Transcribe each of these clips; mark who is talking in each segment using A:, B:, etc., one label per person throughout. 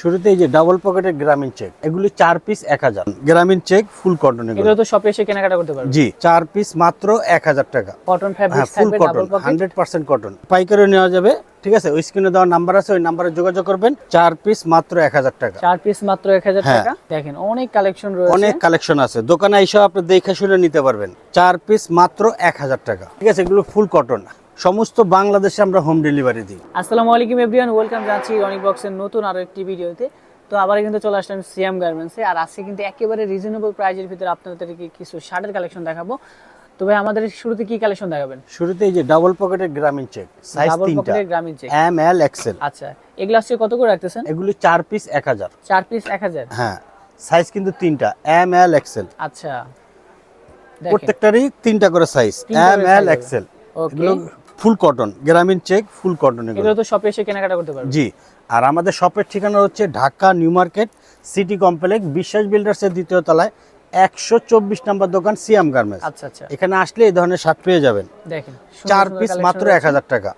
A: শুরুতে এই যে ডাবল পকেটের গ্রামীণ চেক এগুলি চার পিস এক হাজার। গ্রামীণ চেক ফুল কটন
B: এগুলো। তো শপে এসে কেনাকাটা করতে পারবে।
A: জি চার পিস মাত্র এক হাজার টাকা।
B: Cotton fabric
A: full cotton hundred percent cotton পাইকারিও নেওয়া যাবে ঠিক আছে? ওই স্ক্রিনে দেওয়ার নাম্বার আছে ওই নাম্বারে যোগাযোগ করবেন। চার পিস মাত্র এক হাজার টাকা।
B: চার পিস মাত্র এক হাজার
A: হ্যাঁ।
B: টাকা? দেখেন অনেক কালেকশন রয়েছে।
A: অনেক কালেকশন আছে। দোকানে এসে আপনি দেখে শুনে নিতে পারবেন। চার পিস মাত্র এক হাজার টাকা। ঠিক আছে এগুলো ফুল কটন সমস্ত বাংলাদেশে আমরা হোম ডেলিভারি দিই।
B: আসসালামু আলাইকুম এভরিওয়ান ওয়েলকাম জানাচ্ছি অনিক বক্সের নতুন আরও একটি ভিডিওতে তো আবার কিন্তু চলে আসলাম সিএম গার্মেন্টসে আর আজকে কিন্তু একেবারে রিজনেবল প্রাইজের ভিতরে আপনাদেরকে কিছু শার্টের কালেকশন দেখাবো। তো ভাই আমাদের শুরুতে কি কালেকশন দেখাবেন?
A: শুরুতে এই যে ডাবল পকেটের গ্রামীণ চেক সাইজ
B: ডাবল পকেটের গ্রামীণ চেক
A: এম এল এক্সেল
B: আচ্ছা এগুলো আজকে কত করে রাখতেছেন?
A: এগুলো চার পিস এক হাজার।
B: চার পিস এক হাজার?
A: হ্যাঁ সাইজ কিন্তু তিনটা এম এল এক্সেল
B: আচ্ছা।
A: প্রত্যেকটারই তিনটা করে size M L XL
B: okay
A: full cotton Grameen check full cotton এগুলো
B: এগুলো তো শপে এসে কেনাকাটা করতে পারবে।
A: জি আর আমাদের শপের ঠিকানা হচ্ছে Dhaka new market city complex Biswas বিল্ডার্সের দ্বিতীয় তলায় একশো চব্বিশ নম্বর দোকান সিয়াম গার্মেন্টস।
B: আচ্ছা আচ্ছা।
A: এখানে আসলে এই ধরনের শার্ট পেয়ে যাবেন।
B: দেখেন
A: চার পিস মাত্র এক হাজার টাকা।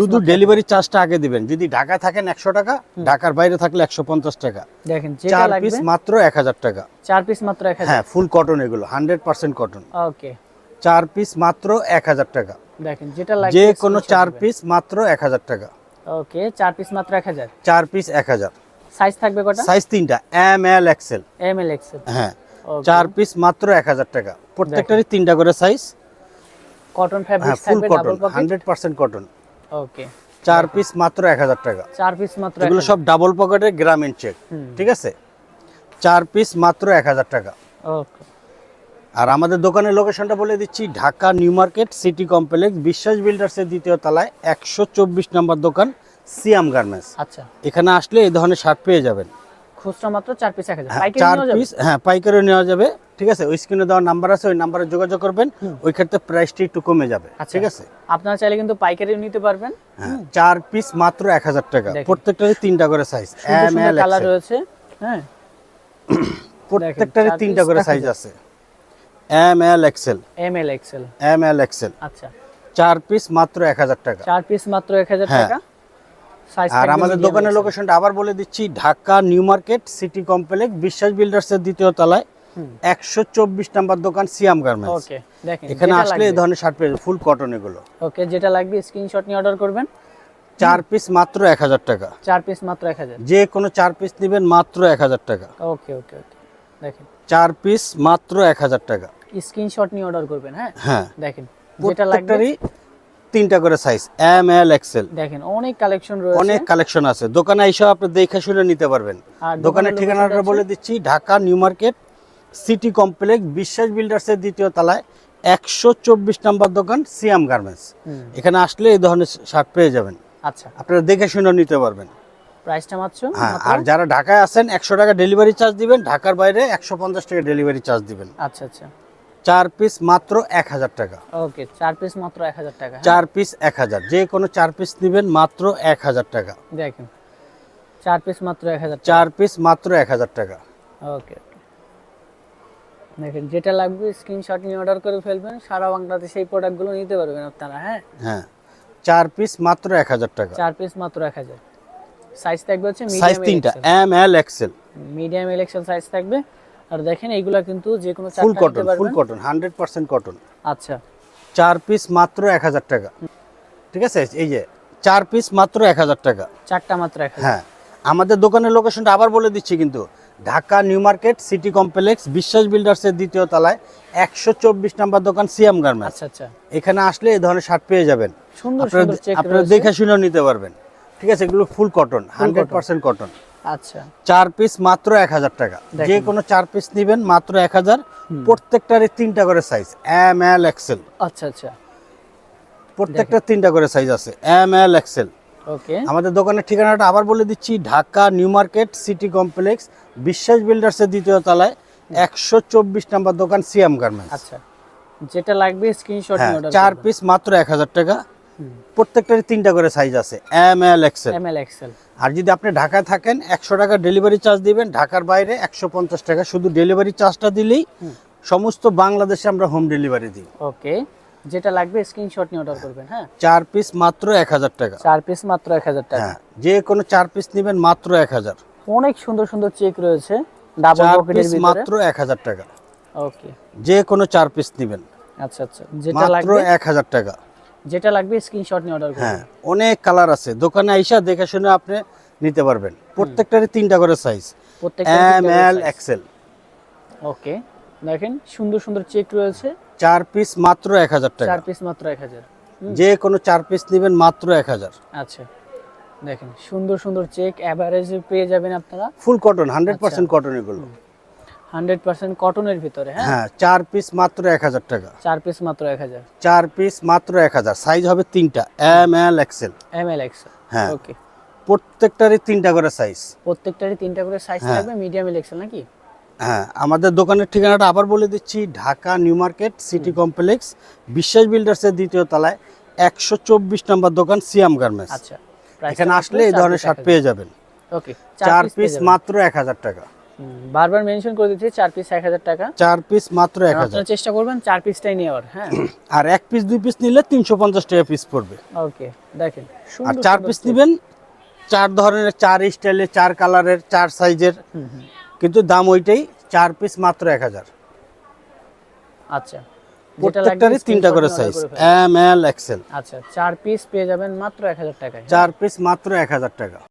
A: শুধু ডেলিভারি চার্জটা আগে দিবেন। যদি ঢাকায় থাকেন একশো টাকা ঢাকার বাইরে থাকলে একশো পঞ্চাশ টাকা।
B: দেখেন
A: চার পিস মাত্র এক হাজার টাকা।
B: চার পিস মাত্র
A: হ্যাঁ ফুল কটন এগুলো হান্ড্রেড পার্সেন্ট কটন
B: ওকে
A: চার পিস মাত্র এক হাজার টাকা।
B: দেখেন যেটা লাগবে
A: যে কোনো চার পিস মাত্র এক হাজার টাকা।
B: ওকে চার পিস মাত্র এক হাজার?
A: চার পিস এক হাজার।
B: সাইজ থাকবে কটা?
A: সাইজ তিনটা M L XL
B: M L XL
A: হ্যাঁ চার পিস মাত্র এক হাজার টাকা। প্রত্যেকটারই তিনটা করে সাইজ
B: কটন ফ্যাব্রিক থাকবে double pocket
A: hundred percent cotton
B: okay
A: চার পিস মাত্র এক হাজার টাকা।
B: চার পিস মাত্র
A: এগুলো সব ডাবল পকেটের গ্রামীণ চেক ঠিক আছে? চার পিস মাত্র এক হাজার টাকা।
B: ওকে
A: আর আমাদের দোকানের লোকেশনটা বলে দিচ্ছি Dhaka new market city complex Biswas বিল্ডার্সের দ্বিতীয় তলায় একশো চব্বিশ নম্বর দোকান সিয়াম গার্মেন্টস।
B: আচ্ছা।
A: এখানে আসলে এই ধরনের শার্ট পেয়ে যাবেন।
B: খুচরা মাত্র চার পিস এক হাজার।
A: হ্যাঁ,
B: পাইকারি
A: চার
B: নেওয়া যাবে?
A: পিস হ্যাঁ পাইকারিও নেওয়া যাবে। ঠিক আছে ওই স্ক্রিনে দেওয়ার নাম্বার আছে ওই নাম্বারে যোগাযোগ করবেন। ওই ক্ষেত্রে প্রাইসটি একটু কমে যাবে।
B: আচ্ছা।
A: ঠিক আছে?
B: আপনারা চাইলে কিন্তু পাইকারিও নিতে পারবেন।
A: হ্যাঁ চার পিস মাত্র এক হাজার টাকা।
B: দেখেন।
A: প্রত্যেকটারই তিনটা করে সাইজ এম এল
B: কালার রয়েছে হ্যাঁ।
A: প্রত্যেকটারই তিনটা করে সাইজ আছে। M L XL.
B: M L XL.
A: M L XL.
B: আচ্ছা।
A: চার পিস মাত্র এক হাজার টাকা।
B: চার পিস মাত্র এক হাজার
A: হ্যাঁ।
B: টাকা?
A: আর আমাদের দোকানের লোকেশনটা আবার বলে দিচ্ছি Dhaka new market city complex Biswas বিল্ডার্সের দ্বিতীয় তলায় একশো চব্বিশ নাম্বার দোকান সিয়াম গার্মেন্টস। এখানে আসলে এই ধরনের শার্ট পেয়ে ফুল কটন এগুলো।
B: ওকে যেটা লাগবে স্ক্রিনশট নিয়ে অর্ডার করবেন।
A: চার পিস মাত্র এক হাজার টাকা।
B: চার পিস মাত্র এক হাজার।
A: যে কোনো চার পিস নেবেন মাত্র এক হাজার টাকা।
B: ওকে ওকে ওকে দেখেন।
A: চার পিস মাত্র এক হাজার টাকা।
B: স্ক্রিনশট নিয়ে অর্ডার করবেন হ্যাঁ?
A: হ্যাঁ।
B: দেখেন যেটা লাগবে
A: তিনটা করে সাইজ এম এল এক্সেল
B: দেখেন অনেক কালেকশন রয়েছে।
A: অনেক কালেকশন আছে। দোকানে এসে আপনি দেখে শুনে নিতে পারবেন।
B: আর
A: দোকানের
B: দোকানের
A: ঠিকানাটা বলে দিচ্ছি Dhaka new market city complex Biswas বিল্ডার্সের দ্বিতীয় তলায় একশো চব্বিশ নম্বর দোকান সিয়াম গার্মেন্টস। এখানে আসলে এই ধরনের শার্ট পেয়ে যাবেন।
B: আচ্ছা।
A: আপনারা দেখে শুনে নিতে পারবেন।
B: প্রাইসটা মাত্র?
A: হ্যাঁ আর যারা ঢাকায় আছেন একশো টাকা ডেলিভারি চার্জ দিবেন ঢাকার বাইরে একশো পঞ্চাশ টাকা ডেলিভারি চার্জ দিবেন।
B: আচ্ছা আচ্ছা।
A: চার পিস মাত্র এক হাজার টাকা।
B: ওকে চার পিস মাত্র এক হাজার টাকা হ্যাঁ?
A: চার পিস এক হাজার। যে কোনো চার পিস নেবেন মাত্র এক হাজার টাকা।
B: দেখেন চার পিস মাত্র এক হাজার টাকা।
A: চার পিস মাত্র এক হাজার টাকা।
B: ওকে দেখেন যেটা লাগবে স্ক্রিনশট নিয়ে অর্ডার করে ফেলবেন সারা বাংলাদেশে এই প্রোডাক্টগুলো নিতে পারবেন আপনারা হ্যাঁ?
A: হ্যাঁ চার পিস মাত্র এক হাজার টাকা।
B: চার পিস মাত্র এক হাজার। সাইজ থাকবে হচ্ছে
A: সাইজ তিনটা এম এল এক্সেল
B: মিডিয়াম এলেকশন সাইজ থাকবে। আর দেখেন এইগুলা কিন্তু যে কোনো
A: full cotton full cotton hundred percent cotton
B: আচ্ছা।
A: চার পিস মাত্র এক হাজার টাকা। ঠিক আছে? এই যে চার পিস মাত্র এক হাজার টাকা।
B: চারটা মাত্র এক হাজার।
A: হ্যাঁ। আমাদের দোকানের লোকেশনটা আবার বলে দিচ্ছি কিন্তু Dhaka new market city complex Biswas বিল্ডার্সের দ্বিতীয় তলায় একশো চব্বিশ নাম্বার দোকান সিয়াম গার্মেন্টস।
B: আচ্ছা আচ্ছা।
A: এখানে আসলে এই ধরনের শার্ট পেয়ে যাবেন।
B: সুন্দর সুন্দর চেক
A: আপনারা দেখে শুনে নিতে পারবেন। ঠিক আছে? এগুলো full cotton hundred percent cotton
B: আচ্ছা।
A: চার পিস মাত্র এক হাজার টাকা। যে কোনো চার পিস নেবেন মাত্র এক হাজার। প্রত্যেকটারই তিনটা করে সাইজ এম এল এক্সেল
B: আচ্ছা আচ্ছা।
A: প্রত্যেকটা তিনটা করে সাইজ আছে। M L XL
B: okay.
A: আমাদের দোকানের ঠিকানাটা আবার বলে দিচ্ছি Dhaka new market city complex Biswas বিল্ডার্সের দ্বিতীয় তলায় একশো চব্বিশ নাম্বার দোকান সিয়াম গার্মেন্টস।
B: আচ্ছা। যেটা লাগবে স্ক্রিনশট
A: হ্যাঁ চার পিস মাত্র এক হাজার টাকা। প্রত্যেকটারই তিনটা করে সাইজ আছে M L XL
B: M L XL
A: আর যদি আপনি ঢাকায় থাকেন একশো টাকা ডেলিভারি চার্জ দিবেন ঢাকার বাইরে একশো পঞ্চাশ টাকা। শুধু ডেলিভারি চার্জটা দিলেই সমস্ত বাংলাদেশে আমরা হোম ডেলিভারি দিই।
B: ওকে যেটা লাগবে স্ক্রিনশট নিয়ে অর্ডার করবেন হ্যাঁ?
A: চার পিস মাত্র এক হাজার টাকা।
B: চার পিস মাত্র এক হাজার টাকা।
A: হ্যাঁ যে কোনো চার পিস নেবেন মাত্র এক হাজার।
B: অনেক সুন্দর সুন্দর চেক রয়েছে ডাবল পকেটের ভিতরে।
A: মাত্র এক হাজার টাকা।
B: ওকে
A: যে কোনো চার পিস নেবেন।
B: আচ্ছা আচ্ছা। যেটা লাগবে
A: এক হাজার টাকা।
B: যেটা লাগবে স্ক্রিনশট নিয়ে অর্ডার করুন।
A: হ্যাঁ অনেক কালার আছে। দোকানে আইসা দেখে শুনে আপনি নিতে পারবেন। প্রত্যেকটারই তিনটা করে সাইজ
B: প্রত্যেকটা
A: এম এল এক্সেল
B: ওকে দেখেন সুন্দর সুন্দর চেক রয়েছে।
A: চার পিস মাত্র এক হাজার টাকা।
B: চার পিস মাত্র এক হাজার।
A: যে কোনো চার পিস নেবেন মাত্র এক হাজার।
B: আচ্ছা দেখেন সুন্দর সুন্দর চেক অ্যাভারেজে পেয়ে যাবেন আপনারা।
A: Full cotton hundred percent cotton এগুলো।
B: হান্ড্রেড পার্সেন্ট কটনের ভিতরে হ্যাঁ?
A: হ্যাঁ চার পিস মাত্র এক হাজার টাকা।
B: চার পিস মাত্র এক হাজার।
A: চার পিস মাত্র এক হাজার। সাইজ হবে তিনটা M L XL.
B: M L X
A: হ্যাঁ।
B: ওকে।
A: প্রত্যেকটারই তিনটা করে সাইজ।
B: প্রত্যেকটারই তিনটা করে সাইজ
A: হ্যাঁ।
B: থাকবে মিডিয়াম এল এক্সেল নাকি?
A: হ্যাঁ আমাদের দোকানের ঠিকানাটা আবার বলে দিচ্ছি Dhaka new market city complex Biswas বিল্ডার্সের দ্বিতীয় তলায় একশো চব্বিশ নম্বর দোকান সিয়াম গার্মেন্টস।
B: আচ্ছা
A: এখানে আসলে এই ধরনের শার্ট পেয়ে যাবেন।
B: ওকে
A: চার পিস মাত্র এক হাজার টাকা।
B: বারবার মেনশন করে দিচ্ছি চার পিস এক হাজার টাকা।
A: চার পিস মাত্র এক হাজার।
B: চেষ্টা করবেন চার পিসটাই নেওয়ার হ্যাঁ।
A: আর এক পিস দুই পিস নিলে তিনশো পঞ্চাশ টাকা পিস পড়বে।
B: ওকে দেখেন
A: আর চার পিস নেবেন চার ধরনের চার স্টাইলের চার কালারের চার সাইজের। কিন্তু দাম ওইটাই চার পিস মাত্র এক হাজার।
B: আচ্ছা।
A: প্রত্যেকটারই তিনটা করে সাইজ। এম এল এক্সেল
B: আচ্ছা চার পিস পেয়ে যাবেন মাত্র এক হাজার টাকায়
A: চার পিস মাত্র এক হাজার টাকা।